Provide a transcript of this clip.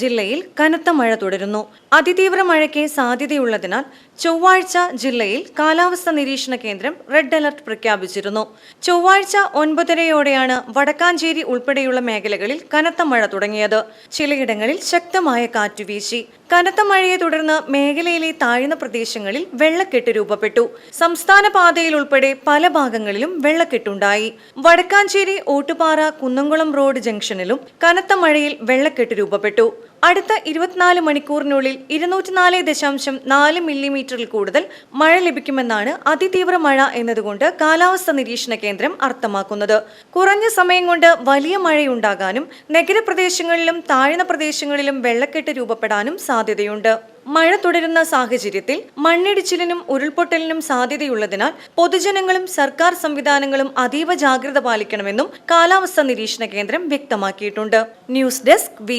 ജില്ലയിൽ കനത്ത മഴ തുടരുന്നു. അതിതീവ്ര മഴയ്ക്ക് സാധ്യതയുള്ളതിനാൽ ചൊവ്വാഴ്ച ജില്ലയിൽ കാലാവസ്ഥ നിരീക്ഷണ കേന്ദ്രം റെഡ് അലർട്ട് പ്രഖ്യാപിച്ചിരുന്നു. ചൊവ്വാഴ്ച ഒൻപതരയോടെയാണ് വടക്കാഞ്ചേരി ഉൾപ്പെടെയുള്ള മേഖലകളിൽ കനത്ത മഴ തുടങ്ങിയത്. ചിലയിടങ്ങളിൽ ശക്തമായ കാറ്റുവീശി കനത്ത മഴയെ തുടർന്ന് മേഖലയിലെ താഴ്ന്ന പ്രദേശങ്ങളിൽ വെള്ളക്കെട്ട് രൂപപ്പെട്ടു. സംസ്ഥാന പാതയിൽ ഉൾപ്പെടെ പല ഭാഗങ്ങളിലും വെള്ളക്കെട്ടുണ്ടായി. വടക്കാഞ്ചേരി ഓട്ടുപാറ കുന്നംകുളം റോഡ് ജംഗ്ഷനിലും കനത്ത മഴയിൽ വെള്ളക്കെട്ട് രൂപപ്പെട്ടു. അടുത്ത ഇരുപത്തിനാല് മണിക്കൂറിനുള്ളിൽ ഇരുന്നൂറ്റിനാല് ദശാംശം നാല് മില്ലിമീറ്ററിൽ കൂടുതൽ മഴ ലഭിക്കുമെന്നാണ് അതിതീവ്ര മഴ എന്നതുകൊണ്ട് കാലാവസ്ഥ നിരീക്ഷണ കേന്ദ്രം അർത്ഥമാക്കുന്നത്. കുറഞ്ഞ സമയം കൊണ്ട് വലിയ മഴയുണ്ടാകാനും നഗരപ്രദേശങ്ങളിലും താഴ്ന്ന പ്രദേശങ്ങളിലും വെള്ളക്കെട്ട് രൂപപ്പെടാനും സാധ്യതയുണ്ട്. മഴ തുടരുന്ന സാഹചര്യത്തിൽ മണ്ണിടിച്ചിലിനും ഉരുൾപൊട്ടലിനും സാധ്യതയുള്ളതിനാൽ പൊതുജനങ്ങളും സർക്കാർ സംവിധാനങ്ങളും അതീവ ജാഗ്രത പാലിക്കണമെന്നും കാലാവസ്ഥാ നിരീക്ഷണ കേന്ദ്രം വ്യക്തമാക്കിയിട്ടുണ്ട്. News desk V.